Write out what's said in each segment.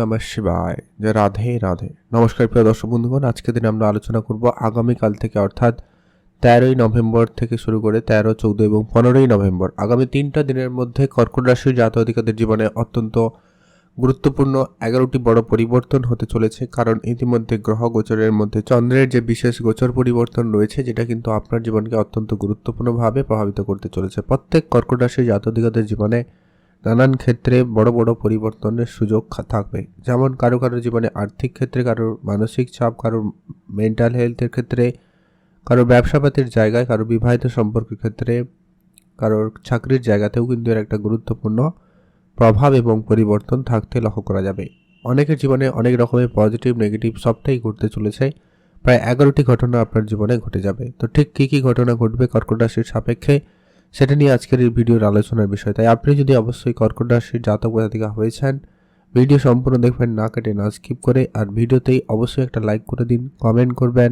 নমঃ শিবায়। যে রাধে রাধে। নমস্কার প্রিয় দর্শক বন্ধুগণ, আজকের দিনে আমরা আলোচনা করব আগামীকাল থেকে অর্থাৎ তেরোই নভেম্বর থেকে শুরু করে তেরো, চৌদ্দ এবং পনেরোই নভেম্বর। আগামী তিনটা দিনের মধ্যে কর্কট রাশির জাত অধিকারদের জীবনে অত্যন্ত গুরুত্বপূর্ণ এগারোটি বড় পরিবর্তন হতে চলেছে, কারণ ইতিমধ্যে গ্রহ গোচরের মধ্যে চন্দ্রের যে বিশেষ গোচর পরিবর্তন রয়েছে, যেটা কিন্তু আপনার জীবনকে অত্যন্ত গুরুত্বপূর্ণভাবে প্রভাবিত করতে চলেছে। প্রত্যেক কর্কট রাশির জাত অধিকারদের জীবনে নানান ক্ষেত্রে বড় বড় পরিবর্তনের সুযোগ থাকবে। যেমন কারও কারও জীবনে আর্থিক ক্ষেত্রে কারোর মানসিক চাপ কারোর মেন্টাল হেলথের ক্ষেত্রে কারোর ব্যবসাপাতির জায়গায়, কারও বিবাহিত সম্পর্কের ক্ষেত্রে, কারোর চাকরির জায়গাতেও কিন্তু এর একটা গুরুত্বপূর্ণ প্রভাব এবং পরিবর্তন থাকতে লক্ষ্য করা যাবে। অনেকের জীবনে অনেক রকমের পজিটিভ নেগেটিভ সবটাই ঘটতে চলেছে। প্রায় এগারোটি ঘটনা আপনার জীবনে ঘটে যাবে। তো ঠিক কী কী ঘটনা ঘটবে কর্কট রাশির সাপেক্ষে সেটা নিয়ে আজকের এই ভিডিওর আলোচনার বিষয়। তাই আপনি যদি অবশ্যই কর্কট রাশির জাতক জাতিকা হয়েছেন, ভিডিও সম্পূর্ণ দেখবেন, না কেটে না স্কিপ করে, আর ভিডিওতেই অবশ্যই একটা লাইক করে দিন, কমেন্ট করবেন।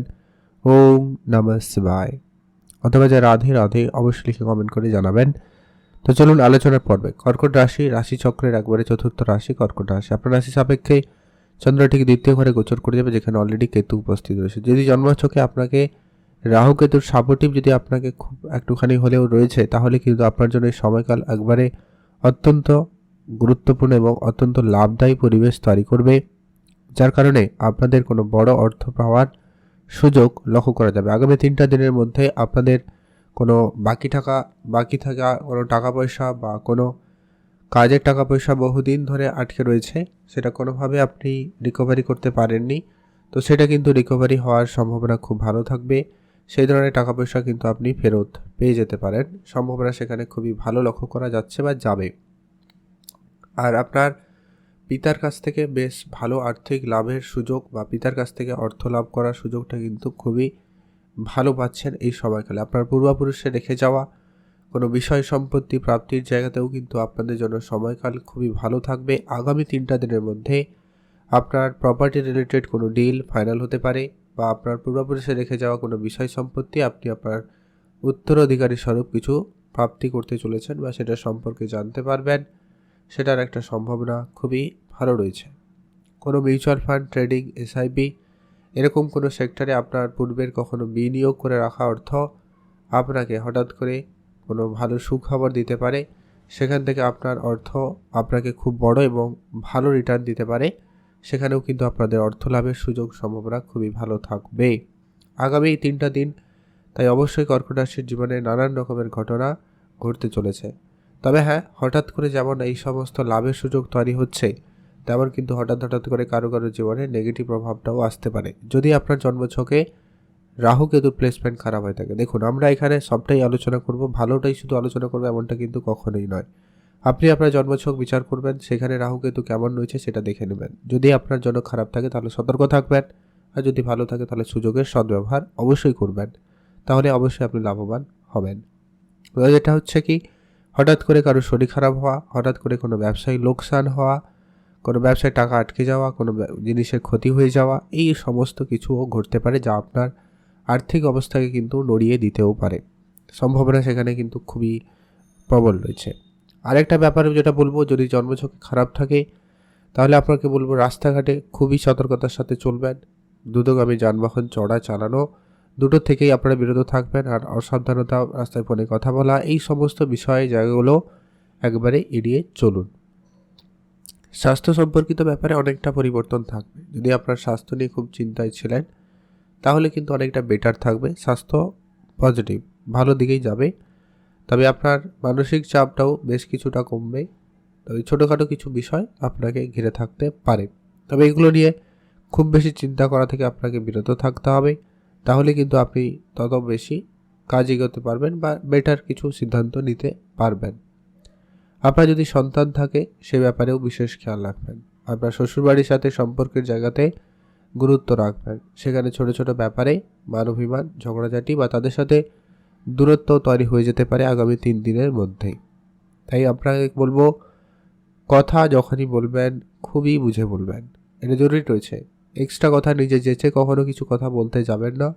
ওম নমঃ শিবায়। অথবা যা রাধে রাধে অবশ্যই লিখে কমেন্ট করে জানাবেন। তো চলুন আলোচনার পর্বে। কর্কট রাশি রাশি চক্রের একবারে চতুর্থ রাশি কর্কট রাশি। আপনার রাশি সাপেক্ষে চন্দ্র ঠিক দ্বিতীয় ঘরে গোচর করে যাবে, যেখানে অলরেডি কেতু উপস্থিত রয়েছে। যদি জন্মছকে আপনাকে রাহু কেতুর সাপোর্টিভ যদি আপনাকে খুব একটুখানি হলেও রয়েছে, তাহলে কিন্তু আপনার জন্য সময়কাল একবারে অত্যন্ত গুরুত্বপূর্ণ এবং অত্যন্ত লাভদায়ী পরিবেশ তৈরি করবে, যার কারণে আপনাদের কোনো বড় অর্থ পাওয়ার সুযোগ লক্ষ্য করা যাবে। আগামী তিনটা দিনের মধ্যে আপনাদের কোনো বাকি টাকা, বাকি থাকা কোনো টাকা পয়সা বা কোনো কাজের টাকা পয়সা বহুদিন ধরে আটকে রয়েছে, সেটা কোনোভাবে আপনি রিকভারি করতে পারেননি। তো সেটা কিন্তু রিকভারি হওয়ার সম্ভাবনা খুব ভালো থাকবে। সেই ধরনের টাকা পয়সা কিন্তু আপনি ফেরত পেয়ে যেতে পারেন। সম্ভাবনা সেখানে খুবই ভালো লক্ষ্য করা যাচ্ছে বা যাবে। আর আপনার পিতার কাছ থেকে বেশ ভালো আর্থিক লাভের সুযোগ বা পিতার কাছ থেকে অর্থ লাভ করার সুযোগটা কিন্তু খুবই ভালো পাচ্ছেন এই সময়কালে। আপনার পূর্বাপুরুষে রেখে যাওয়া কোনো বিষয় সম্পত্তি প্রাপ্তির জায়গাতেও কিন্তু আপনাদের জন্য সময়কাল খুবই ভালো থাকবে। আগামী তিনটা দিনের মধ্যে আপনার প্রপার্টি রিলেটেড কোনো ডিল ফাইনাল হতে পারে। বা আপনার পূর্বপুরুষে রেখে যাওয়া কোনো বিষয় সম্পত্তি আপনি আপনার উত্তরাধিকারী স্বরূপ কিছু প্রাপ্তি করতে চলেছেন বা সেটা সম্পর্কে জানতে পারবেন, সেটার একটা সম্ভাবনা খুবই ভালো রয়েছে। কোনো মিউচুয়াল ফান্ড, ট্রেডিং, এসআইপি এরকম কোনো সেক্টরে আপনার পূর্বের কখনো বিনিয়োগ করে রাখা অর্থ আপনাকে হঠাৎ করে কোনো ভালো সুখবর দিতে পারে, সেখান থেকে আপনার অর্থ আপনাকে খুব বড় এবং ভালো রিটার্ন দিতে পারে। সেখানেও কিন্তু আপনাদের অর্থ লাভের সুযোগ সম্ভাবনা খুবই ভালো থাকবে। আগামী তিনটা দিন, তাই অবশ্যই কর্কট রাশির জীবনে নানান রকমের ঘটনা ঘটতে চলেছে। তবে হ্যাঁ হঠাৎ করে যেমন এই সমস্ত লাভের সুযোগ তৈরি হচ্ছে, তেমন কিন্তু হঠাৎ হঠাৎ করে কারও কারও জীবনে নেগেটিভ প্রভাবটাও আসতে পারে। যদি আপনার জন্মছকে রাহু কেতুর প্লেসমেন্ট খারাপ হয়ে থাকে, দেখুন আমরা এখানে সবটাই আলোচনা করব, ভালোটাই শুধু আলোচনা করব, এমনটা কিন্তু কখনোই নয়। আপনি আপনার জন্মছক বিচার করবেন, সেখানে রাহু কেতু কেমন রয়েছে সেটা দেখে নেবেন। যদি আপনার জন্য খারাপ থাকে, তাহলে সতর্ক থাকবেন। আর যদি ভালো থাকে, তাহলে সুযোগের সদ্ব্যবহার অবশ্যই করবেন। তাহলে অবশ্যই আপনি লাভবান হবেন। যেটা হচ্ছে কি? হঠাৎ করে কারও শরীর খারাপ হওয়া, হঠাৎ করে কোনো ব্যবসায়ী লোকসান হওয়া, কোনো ব্যবসায় টাকা আটকে যাওয়া, কোনো জিনিসের ক্ষতি হয়ে যাওয়া, এই সমস্ত কিছুও ঘটতে পারে যা আপনার আর্থিক অবস্থাকে কিন্তু নড়িয়ে দিতেও পারে। সম্ভাবনা সেখানে কিন্তু খুবই প্রবল রয়েছে। আরেকটা ব্যাপারে যেটা বলব, যদি জন্মছকে খারাপ থাকে, তাহলে আপনাকে বলব রাস্তাঘাটে খুবই সতর্কতার সাথে চলবেন। দ্রুতগামী যানবাহন, চড়া, চালানো, দুটো থেকেই আপনারা বিরত থাকবেন আর অসাবধানতা, রাস্তায় ফোনে কথা বলা, এই সমস্ত বিষয়ে, জায়গাগুলো একবারে এড়িয়ে চলুন। স্বাস্থ্য সম্পর্কিত ব্যাপারে অনেকটা পরিবর্তন থাকবে। যদি আপনার স্বাস্থ্য নিয়ে খুব চিন্তায় ছিলেন, তাহলে কিন্তু অনেকটা বেটার থাকবে। স্বাস্থ্য পজিটিভ ভালো দিকেই যাবে। তবে আপনার মানসিক চাপটাও বেশ কিছুটা কমবে। তবে ছোটোখাটো কিছু বিষয় আপনাকে ঘিরে থাকতে পারে। তবে এগুলো নিয়ে খুব বেশি চিন্তা করা থেকে আপনাকে বিরত থাকতে হবে। তাহলে কিন্তু আপনি তত বেশি কাজ এগোতে পারবেন বা বেটার কিছু সিদ্ধান্ত নিতে পারবেন। আপনার যদি সন্তান থাকে, সে ব্যাপারেও বিশেষ খেয়াল রাখবেন। আপনার শ্বশুরবাড়ির সাথে সম্পর্কের জায়গাতে গুরুত্ব রাখবেন। সেখানে ছোট ছোট ব্যাপারে মানবিমান ঝগড়াঝাটি বা তাদের সাথে দূরত্ব তৈরি হয়ে যেতে পারে আগামী তিন দিনের মধ্যেই। তাই আপনাকে বলব, কথা যখনই বলবেন, খুবই বুঝে বলবেন। এটা জরুরি রয়েছে। এক্সট্রা কথা নিজে যেচে কখনো কিছু কথা বলতে যাবেন না,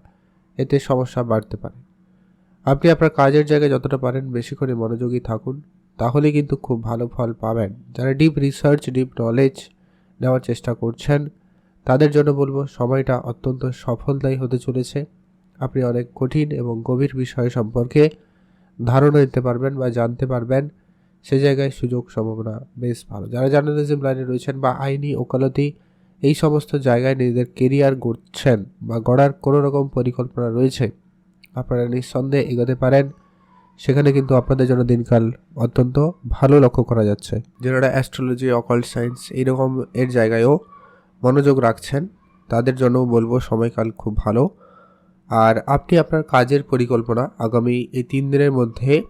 এতে সমস্যা বাড়তে পারে। আপনি আপনার কাজের জায়গায় যতটা পারেন বেশি করে মনোযোগী থাকুন, তাহলে কিন্তু খুব ভালো ফল পাবেন। যারা ডিপ রিসার্চ ডিপ নলেজ নেওয়ার চেষ্টা করছেন, তাদের জন্য বলব, সময়টা অত্যন্ত সফলদায়ী হতে চলেছে। আপনি অনেক কঠিন এবং গভীর বিষয় সম্পর্কে ধারণা দিতে পারবেন বা জানতে পারবেন। সে জায়গায় সুযোগ সম্ভাবনা বেশ ভালো। যারা জার্নালিজম লাইনে রয়েছেন বা আইনি ওকালতি, এই সমস্ত জায়গায় নিজেদের কেরিয়ার গড়ছেন বা গড়ার কোনো রকম পরিকল্পনা রয়েছে, আপনারা নিঃসন্দেহে এগোতে পারেন। সেখানে কিন্তু আপনাদের জন্য দিনকাল অত্যন্ত ভালো লক্ষ্য করা যাচ্ছে। যারা অ্যাস্ট্রোলজি, অকাল্ট সায়েন্স এইরকম এর জায়গায়ও মনোযোগ রাখছেন, তাদের জন্য বলব সময়কাল খুব ভালো। আর আপনি আপনার কাজের পরিকল্পনা আগামী এই তিন দিনের মধ্যে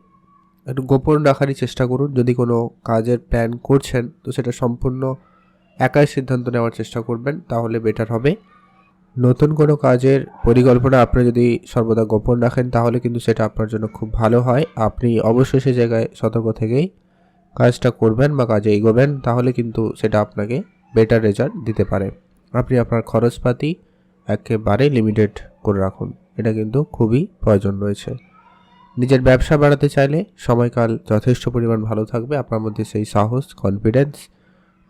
একটু গোপন রাখারই চেষ্টা করুন। যদি কোনো কাজের প্ল্যান করছেন, তো সেটা সম্পূর্ণ একাই সিদ্ধান্ত নেওয়ার চেষ্টা করবেন, তাহলে বেটার হবে। নতুন কোনো কাজের পরিকল্পনা আপনি যদি সর্বদা গোপন রাখেন, তাহলে কিন্তু সেটা আপনার জন্য খুব ভালো হয়। আপনি অবশ্যই সে জায়গায় সতর্ক থেকেই কাজটা করবেন বা কাজে এগোবেন, তাহলে কিন্তু সেটা আপনাকে বেটার রেজাল্ট দিতে পারে। আপনি আপনার খরচপাতি একেবারে লিমিটেড করে রাখুন। এটা কিন্তু খুবই প্রয়োজন রয়েছে। নিজের ব্যবসা বাড়াতে চাইলে সময়কাল যথেষ্ট পরিমাণ ভালো থাকবে, আপনার মধ্যে সেই সাহস কনফিডেন্স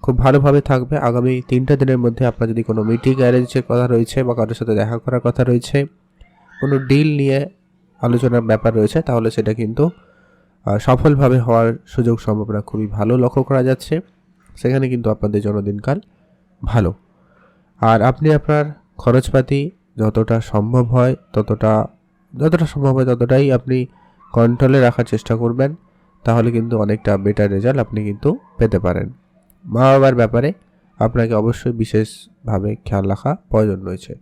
খুব ভালোভাবে থাকবে। আগামী তিনটা দিনের মধ্যে আপনার যদি কোনো মিটিং অ্যারেঞ্জের কথা রয়েছে বা কারোর সাথে দেখা করার কথা রয়েছে, কোনো ডিল নিয়ে আলোচনার ব্যাপার রয়েছে, তাহলে সেটা কিন্তু সফলভাবে হওয়ার সুযোগ সম্ভাবনা খুবই ভালো লক্ষ্য করা যাচ্ছে। সেখানে কিন্তু আপনাদের জন্মদিনকাল ভালো। আর আপনি আপনার খরচপাতি যতটা সম্ভব হয়, ততটা, যতটা সম্ভব হয় ততটাই আপনি কন্ট্রোলে রাখার চেষ্টা করবেন, তাহলে কিন্তু অনেকটা বেটার রেজাল্ট আপনি কিন্তু পেতে পারেন। মা বাবার ব্যাপারে আপনাকে অবশ্যই বিশেষভাবে খেয়াল রাখা প্রয়োজন রয়েছে।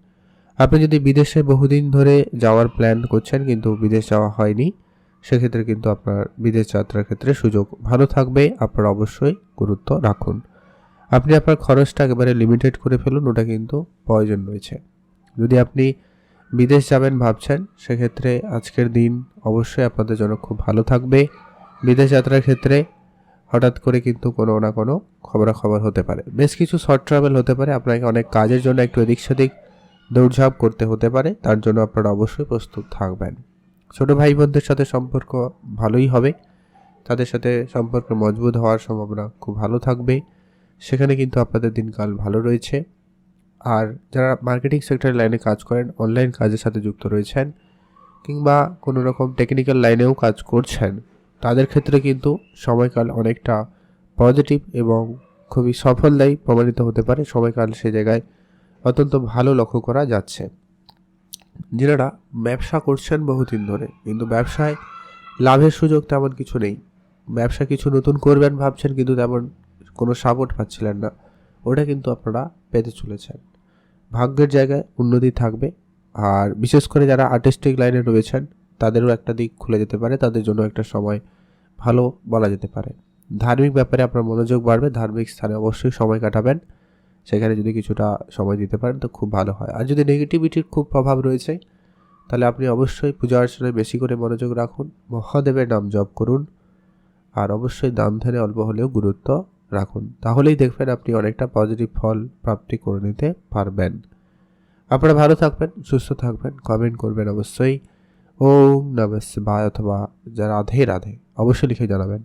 আপনি যদি বিদেশে বহুদিন ধরে যাওয়ার প্ল্যান করছেন কিন্তু বিদেশ যাওয়া হয়নি, সেক্ষেত্রে কিন্তু আপনার বিদেশ যাত্রার ক্ষেত্রে সুযোগ ভালো থাকবে, আপনারা অবশ্যই গুরুত্ব রাখুন। আপনি আপনার খরচটা একেবারে লিমিটেড করে ফেলুন, ওটা কিন্তু প্রয়োজন রয়েছে। যদি আপনি বিদেশ যাবেন ভাবছেন, সেক্ষেত্রে আজকের দিন অবশ্যই আপনাদের জন্য খুব ভালো থাকবে। বিদেশ যাত্রার ক্ষেত্রে হঠাৎ করে কিন্তু কোনো না কোনো খবরাখবর হতে পারে। বেশ কিছু শর্ট ট্রাভেল হতে পারে, আপনাকে অনেক কাজের জন্য একটু এদিক সেদিক দৌড়ঝাঁপ করতে হতে পারে, তার জন্য আপনারা অবশ্যই প্রস্তুত থাকবেন। ছোটো ভাই বোনদের সাথে সম্পর্ক ভালোই হবে, তাদের সাথে সম্পর্ক মজবুত হওয়ার সম্ভাবনা খুব ভালো থাকবে। সেখানে কিন্তু আপনাদের দিনকাল ভালো রয়েছে। আর যারা মার্কেটিং সেক্টরের লাইনে কাজ করেন অনলাইন কাজের সাথে যুক্ত রয়েছেন কিংবা কোনো রকম টেকনিক্যাল লাইনেও কাজ করছেন, তাদের ক্ষেত্রে কিন্তু সময়কাল অনেকটা পজিটিভ এবং খুবই সফলদায়ী প্রমাণিত হতে পারে। সময়কাল সে জায়গায় অত্যন্ত ভালো লক্ষ্য করা যাচ্ছে। যারা ব্যবসা করছেন বহুদিন ধরে, কিন্তু ব্যবসায় লাভের সুযোগ তেমন কিছু নেই। ব্যবসা কিছু নতুন করবেন ভাবছেন, কিন্তু তেমন কোনো সাপোর্ট পাচ্ছিলেন না। ওটা কিন্তু আপনারা পেতে চলেছেন। ভাগ্যের জায়গায় উন্নতি থাকবে। আর বিশেষ করে যারা আর্টিস্টিক লাইনে রয়েছেন, তাদেরও একটা দিক খুলে যেতে পারে। তাদের জন্য একটা সময় ভালো বলা যেতে পারে। ধার্মিক ব্যাপারে আপনার মনোযোগ বাড়বে। ধার্মিক স্থানে অবশ্যই সময় কাটাবেন। সেখানে যদি কিছুটা সময় দিতে পারেন, তো খুব ভালো হয়। আর যদি নেগেটিভিটির খুব প্রভাব রয়েছে, তাহলে আপনি অবশ্যই পূজা অর্চনায় বেশি করে মনোযোগ রাখুন। মহাদেবের নাম জপ করুন। আর অবশ্যই দান ধ্যানে অল্প হলেও গুরুত্ব রাখুন। তাহলেই দেখবেন আপনি অনেকটা পজিটিভ ফল প্রাপ্তি করে নিতে পারবেন। আপনারা ভালো থাকবেন, সুস্থ থাকবেন কমেন্ট করবেন অবশ্যই। ও নমঃ বা অথবা রাধে রাধে, অবশ্যই লিখে জানাবেন।